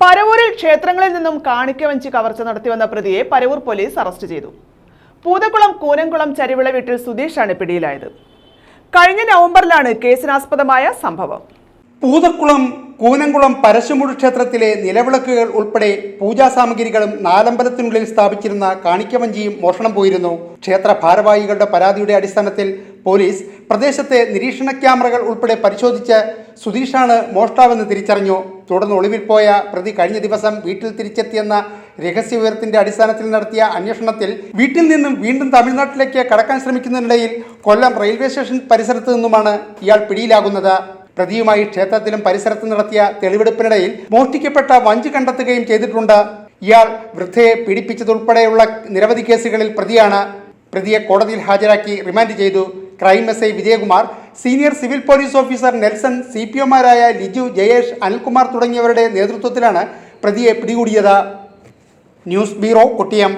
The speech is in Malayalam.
പരവൂരിൽ ക്ഷേത്രങ്ങളിൽ നിന്നും കാണിക്ക വഞ്ച് കവർച്ച നടത്തിവന്ന പ്രതിയെ പരവൂർ പോലീസ് അറസ്റ്റ് ചെയ്തു. പൂതക്കുളം കൂനംകുളം ചരിവിള വീട്ടിൽ സുധീഷാണ് പിടിയിലായത്. കഴിഞ്ഞ നവംബറിലാണ് കേസിനാസ്പദമായ സംഭവം. പൂതക്കുളം കൂനംകുളം പരശുമുടി ക്ഷേത്രത്തിലെ നിലവിളക്കുകൾ ഉൾപ്പെടെ പൂജാ സാമഗ്രികളും നാലമ്പലത്തിനുള്ളിൽ സ്ഥാപിച്ചിരുന്ന കാണിക്കവഞ്ചിയും മോഷണം പോയിരുന്നു. ക്ഷേത്ര ഭാരവാഹികളുടെ പരാതിയുടെ അടിസ്ഥാനത്തിൽ പോലീസ് പ്രദേശത്തെ നിരീക്ഷണ ക്യാമറകൾ ഉൾപ്പെടെ പരിശോധിച്ച് സുധീഷാണ് മോഷ്ടാവെന്ന് തിരിച്ചറിഞ്ഞു. തുടർന്ന് ഒളിവിൽ പോയ പ്രതി കഴിഞ്ഞ ദിവസം വീട്ടിൽ തിരിച്ചെത്തിയെന്ന രഹസ്യവിവരത്തിന്റെ അടിസ്ഥാനത്തിൽ നടത്തിയ അന്വേഷണത്തിൽ വീട്ടിൽ നിന്നും വീണ്ടും തമിഴ്നാട്ടിലേക്ക് കടക്കാൻ ശ്രമിക്കുന്നതിനിടയിൽ കൊല്ലം റെയിൽവേ സ്റ്റേഷൻ പരിസരത്ത് നിന്നുമാണ് ഇയാൾ പിടിയിലാകുന്നത്. പ്രതിയുമായി ക്ഷേത്രത്തിലും പരിസരത്തും നടത്തിയ തെളിവെടുപ്പിനിടയിൽ മോഷ്ടിക്കപ്പെട്ട വഞ്ചി കണ്ടെത്തുകയും ചെയ്തിട്ടുണ്ട്. ഇയാൾ വൃദ്ധയെ പീഡിപ്പിച്ചതുൾപ്പെടെയുള്ള നിരവധി കേസുകളിൽ പ്രതിയാണ്. പ്രതിയെ കോടതിയിൽ ഹാജരാക്കി റിമാൻഡ് ചെയ്തു. Crime S I Vijayakumar senior civil police officer Nelson C P ഒമാരായ Liju Jayesh Anilkumar തുടങ്ങിയവരുടെ നേതൃത്വത്തിലാണ് പ്രതിയെ പിടികൂടിയത്. News bureau Kottiyam.